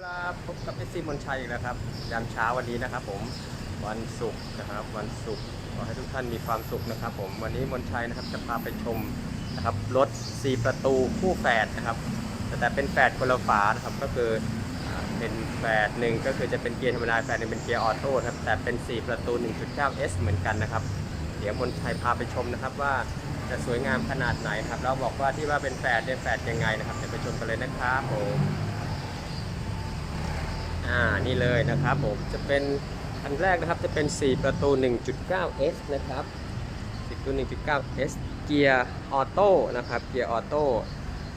ครับพบกับเอซีมนชัยอีกแล้วครับยามเช้าวันนี้นะครับ ผมวันศุกร์นะครับ วันศุกร์ขอให้ทุกท่านมีความสุขนะครับ ผมวันนี้มนชัยนะครับจะพาไปชมนะครับรถ 4 ประตูคู่แฝดนะครับ แต่เป็นแฝดคนละฝานะครับก็คือเป็นแฝดหนึ่งก็คือจะเป็นเกียร์ธรรมดาแฝดหนึ่งเป็นเกียร์ออโต้ครับแต่เป็น 4 ประตู 1.9S เหมือนกันนะครับ เดี๋ยวมนชัยพาไปชมนะครับว่าจะสวยงามขนาดไหนครับเราบอกว่าที่ว่าเป็นแฝดเนี่ยแฝดยังไงนะครับเดี๋ยวไปชมกันเลยนะครับผม อ่านี่เลยนะครับผมจะเป็นคันแรกนะครับจะเป็น 4 ประตู 1.9S นะครับ4ประตู 1.9S เกียร์ออโต้นะครับเกียร์ออโต้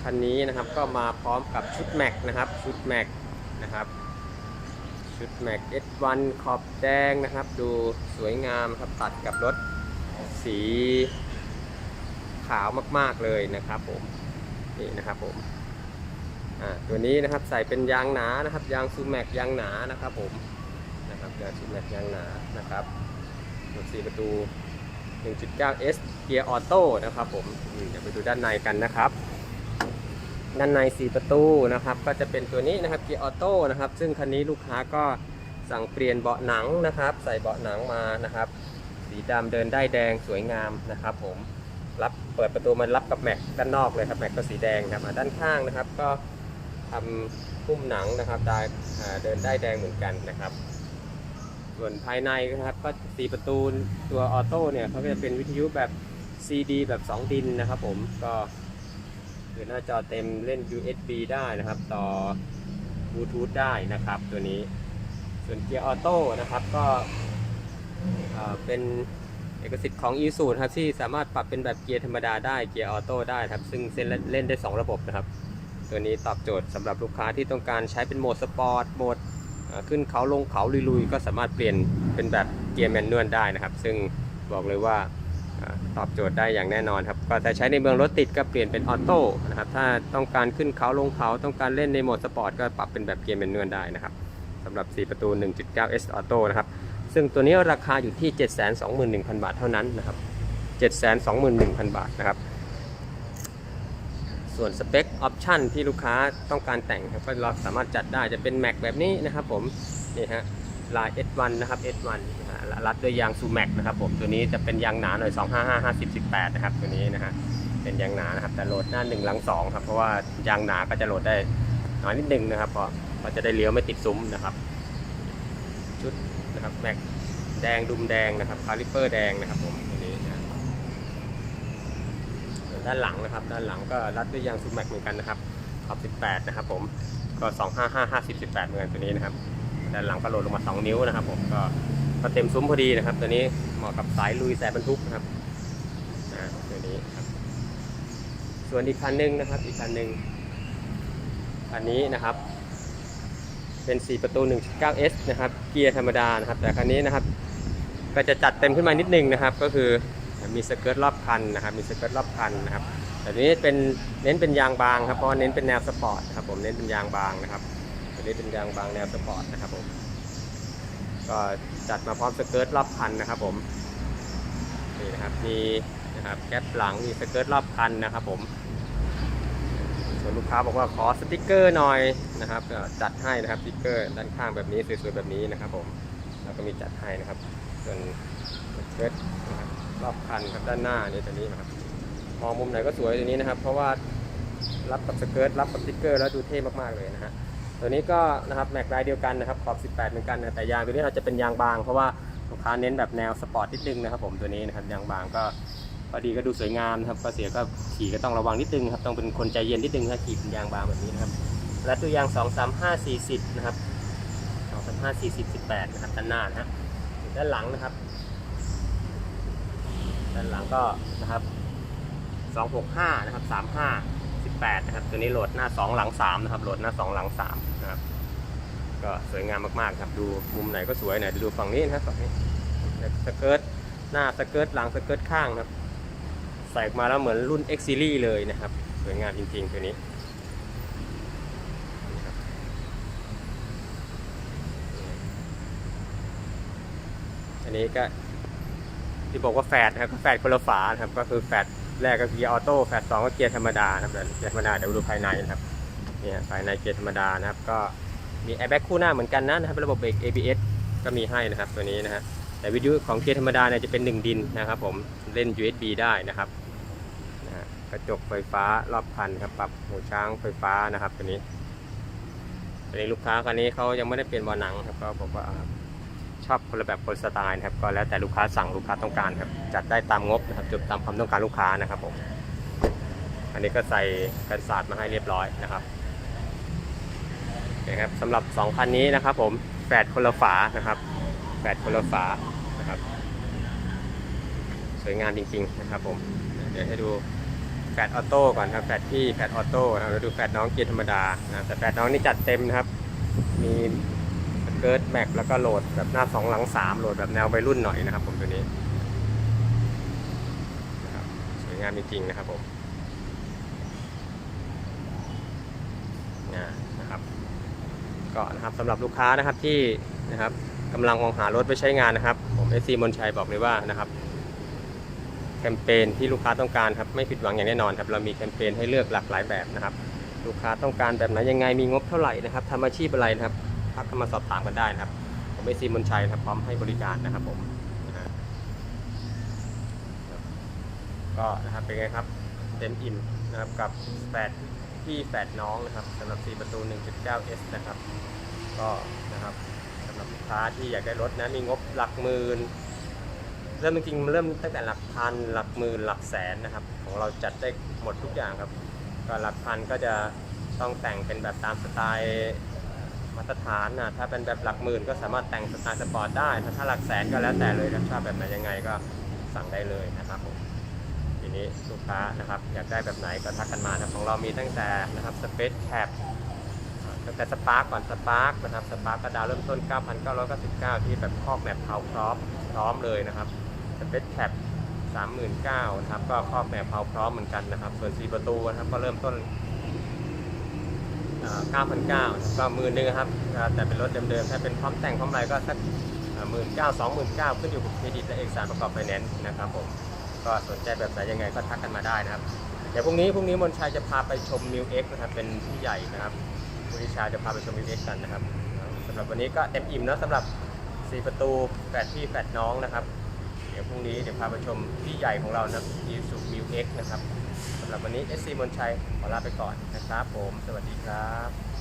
คันนี้นะครับก็มาพร้อมกับชุดแม็กนะครับชุดแม็กนะครับชุดแม็ก S1 ขอบแดงนะครับ ดูสวยงามครับตัดกับรถสีขาวมาก ๆ เลยนะครับผม นี่นะครับผม ตัวนี้นะครับใส่เป็นยางหนานะครับยางซูแม็กยางหนานะครับผมนะครับยางซูแม็กยางหนานะครับรถสี่ประตู 1.9S เกียร์ออโต้นะครับผมเดี๋ยวไปดูด้านในกันนะครับ ด้านใน 4 ประตูนะครับ ก็จะเป็นตัวนี้นะครับเกียร์ออโต้นะครับ ซึ่งคันนี้ลูกค้าก็สั่งเปลี่ยนเบาะหนังนะครับ ใส่เบาะหนังมานะครับ สีดำเดินได้แดงสวยงามนะครับผมรับเปิดประตูมันรับกับแม็กด้านนอกเลยครับแม็กก็สีแดงครับด้านข้างนะครับ ก็ ทำหุ้มหนังนะครับได้อ่าเดินได้แดงเหมือนกันนะครับ ส่วนภายในนะครับก็สีประตูตัวออโต้เนี่ยเขาจะเป็นวิทยุแบบ CD แบบ 2 ดินนะครับ ผมก็คือหน้าจอเต็มเล่น USB ได้นะครับ ต่อบลูทูธได้นะครับ ตัวนี้ ส่วนเกียร์ออโต้นะครับก็เป็นเอกสิทธิ์ของ e s u ครับที่สามารถปรับเป็นแบบเกียร์ธรรมดาได้เกียร์ออโต้ได้ครับ ซึ่งเส้นเล่นได้ 2 ระบบนะครับ ตัวนี้ตอบโจทย์สำหรับลูกค้าที่ต้องการใช้เป็นโหมดสปอร์ตโหมดขึ้นเขาลงเขาลุยๆ ก็สามารถเปลี่ยนเป็นแบบเกียร์แมนนวลได้นะครับ ซึ่งบอกเลยว่าตอบโจทย์ได้อย่างแน่นอนครับก็แต่ใช้ในเมืองรถติดก็เปลี่ยนเป็นออโต้นะครับถ้าต้องการขึ้นเขาลงเขาต้องการเล่นในโหมดสปอร์ตก็ปรับเป็นแบบเกียร์แมนนวลได้นะครับสำหรับ 4 ประตู 1.9S Auto นะครับซึ่งตัวนี้ราคาอยู่ที่ 721,000 บาทเท่านั้นนะครับ721,000 บาทนะครับ ส่วนสเปคออปชันที่ลูกค้าต้องการแต่งครับก็เราสามารถจัดได้จะเป็นแม็กแบบนี้นะครับผมนี่ฮะลาย S1 นะครับ S1 นะฮะรัดด้วยยางซูแม็กนะครับผมตัวนี้จะเป็นยางหนาหน่อย 255 50 18 นะครับตัวนี้นะฮะเป็นยางหนานะครับแต่โหลดหน้า1หลัง2ครับเพราะว่ายางหนาก็จะโหลดได้น้อยนิดนึงนะครับพราะเราจะได้เลี้ยวไม่ติดซุ้มนะครับชุดนะครับแม็กแดงดุมแดงนะครับคาลิเปอร์แดงนะครับผมตัวนี้นะส่วน ด้านหลังนะครับ ด้านหลังก็รัดด้วยยางซูแม็กเหมือนกันนะครับขอบ 18 นะครับผม ก็ 255 50 18 เหมือนกันตัวนี้นะครับ ด้านหลังก็โหลดลงมา 2 นิ้วนะครับผม ก็ก็เต็มซุ้มพอดีนะครับ ตัวนี้เหมาะกับสายลุยสายบรรทุกนะครับนะตัวนี้ครับ ส่วนอีกคันหนึงนะครับ อีกคันหนึงคันนี้นะครับ เป็น 4 ประตู 1.9S นะครับ เกียร์ธรรมดานะครับ แต่คันนี้นะครับ ก็จะจัดเต็มขึ้นมานิดนึงนะครับ ก็คือ มีสเกิร์ตรอบคันนะครับมีสเกิร์ตรอบคันนะครับแต่นี้เป็นเน้นเป็นยางบางครับเพราะเน้นเป็นแนวสปอร์ตครับผมเน้นเป็นยางบางนะครับตัวนี้เป็นยางบางแนวสปอร์ตนะครับผมก็จัดมาพร้อมสเกิร์ตรอบคันนะครับผมนี่นะครับมีนะครับแก๊ปหลังมีสเกิร์ตรอบคันนะครับผมส่วนลูกค้าบอกว่าขอสติกเกอร์หน่อยนะครับก็จัดให้นะครับสติกเกอร์ด้านข้างแบบนี้สวยๆแบบนี้นะครับผมแล้วก็มีจัดให้นะครับ ส่วนเชิดนะครับ รอบคันครับด้านหน้านี่ตัวนี้นะครับมองมุมไหนก็สวยตัวนี้นะครับ เพราะว่ารับกับสเกิร์ตรับกับสติกเกอร์แล้วดูเท่มากๆเลยนะฮะตัวนี้ก็นะครับแม็กลายเดียวกันนะครับขอบ 18 เหมือนกันนะแต่ยางตัวนี้เราจะเป็นยางบางเพราะว่าลูกค้าเน้นแบบแนวสปอร์ตนิดนึงนะครับ ผมตัวนี้นะครับยางบางก็พอดีก็ดูสวยงามนะครับก็เสียก็ขี่ก็ต้องระวังนิดนึงครับต้องเป็นคนใจเย็นนิดนึงถ้าขี่เป็นยางบางแบบนี้นะครับและตัวยาง 2 3 5 40 นะครับ 2 3 5 40 18 นะครับด้านหน้านะฮะด้านหลังนะครับ ด้านหลังก็นะครับ 265 นะครับ 35 18 นะครับ ตัวนี้โหลดหน้า 2 หลัง 3 นะครับ โหลดหน้า 2 หลัง 3 นะครับ ก็สวยงามมากๆครับ ดูมุมไหนก็สวยไหนดูฝั่งนี้นะครับฝั่งนี้สเกิร์ตหน้าสเกิร์ตหลังสเกิร์ตข้างครับ ใส่ออกมาแล้วเหมือนรุ่น X Series เลยนะครับ สวยงามจริง ๆ ตัวนี้อันนี้ก็ ที่บอกว่าแฟดนะครับแฟดคนละฝานะครับก็คือแฟดแรกก็เกียร์ออโต้แฟดสองก็เกียร์ธรรมดานะครับเดี๋ยวเกียร์ธรรมดาเดี๋ยวดูภายในนะครับเนี่ยภายในเกียร์ธรรมดานะครับ ก็มีแอร์แบ็กคู่หน้าเหมือนกันนะนะครับระบบเบรก ABS ก็มีให้นะครับตัวนี้นะฮะแต่วิทยุของเกียร์ธรรมดาเนี่ยจะเป็น 1 ดินนะครับ ผมเล่น USB ได้นะครับนะกระจกไฟฟ้ารอบคันครับปรับหูช้างไฟฟ้านะครับตัวนี้ตัวนี้ลูกค้าคันนี้เขายังไม่ได้เปลี่ยนเบาะหนังครับก็บอกว่า ชอบคนละแบบคนละสไตล์นะครับก็แล้วแต่ลูกค้าสั่งลูกค้าต้องการครับจัดได้ตามงบนะครับจบตามความต้องการลูกค้านะครับผมอันนี้ก็ใส่กันศาสตร์มาให้เรียบร้อยนะครับนะครับสำหรับ 2 คันนี้นะครับ ผมแฝดคนละฝานะครับแฝดคนละฝานะครับ สวยงามจริง ๆ นะครับผมเดี๋ยวให้ดูแฝดออโต้ก่อนครับแฝดพี่แฝดออโต้นะครับแล้วดูแฝดน้องเกียร์ธรรมดานะแต่แฝดน้องนี่จัดเต็มนะครับ มี เกิร์ตแม็กแล้วก็โหลดแบบหน้าสองหลังสามโหลดแบบแนววัยรุ่นหน่อยนะครับ ผมตัวนี้นะครับสวยงามจริงๆนะครับผมนะครับก็นะครับสำหรับลูกค้านะครับที่นะครับกำลังมองหารถไปใช้งานนะครับ ผมเอซีมนชัยบอกเลยว่านะครับแคมเปญที่ลูกค้าต้องการครับไม่ผิดหวังอย่างแน่นอนครับเรามีแคมเปญให้เลือกหลากหลายแบบนะครับ ลูกค้าต้องการแบบไหนยังไงมีงบเท่าไหร่นะครับทำอาชีพอะไรนะครับ ทักเข้ามาสอบถามกันได้นะครับ ผมเอซีมนชัยนะครับพร้อมให้บริการนะครับผมก็นะครับเป็นไงครับเต็มอิ่มนะครับกับแปดพี่แปดน้องนะครับสำหรับ 4 ประตู 1.9S นะครับ ก็นะครับสำหรับลูกค้าที่อยากได้รถนะมีงบหลักหมื่นเริ่มจริงๆเริ่มตั้งแต่หลักพันหลักหมื่นหลักแสนนะครับ ของเราจัดได้หมดทุกอย่างครับ ก็หลักพันก็จะต้องแต่งเป็นแบบตามสไตล์ มาตรฐานนะถ้าเป็นแบบหลักหมื่นก็สามารถแต่งสไตล์สปอร์ตได้ถ้าถ้าหลักแสนก็แล้วแต่เลยนะชอบแบบไหนยังไงก็สั่งได้เลยนะครับผมทีนี้ลูกค้านะครับอยากได้แบบไหนก็ทักกันมานะของเรามีตั้งแต่นะครับสเปซแคปตั้งแต่สปาร์กก่อนสปาร์กนะครับสปาร์กก็ดาวเริ่มต้น 9,999 ที่แบบคอกแบบเผาพร้อมพร้อมเลยนะครับสเปซแคป39,000นะครับก็คอกแบบเผาพร้อมเหมือนกันนะครับส่วน4ประตูนะครับก็เริ่มต้น 9,900ก็หมื่นหนึ่งครับ แต่เป็นรถเดิมๆ ถ้าเป็นพร้อมแต่งพร้อมอะไรก็สักหมื่นเก้าสองหมื่นเก้าขึ้นอยู่กับเครดิตและเอกสารประกอบไฟแนนซ์นะครับผม ก็สนใจแบบไหนยังไงก็ทักกันมาได้นะครับ เดี๋ยวพรุ่งนี้พรุ่งนี้มนชัยจะพาไปชมมิวเอ็กนะครับ เป็นที่ใหญ่นะครับคุณวิชาจะพาไปชมมิวเอ็กกันนะครับสำหรับวันนี้ก็เต็มอิ่มแล้วสำหรับ 4 ประตูแฝดพี่แฝดน้องนะครับ เดี๋ยวพรุ่งนี้เดี๋ยวพาไปชมที่ใหญ่ของเรานะครับอีสุมิวเอ็กนะครับ หรับวันนี้ SC มนชัยขอลาไปก่อนนะครับผม สวัสดีครับ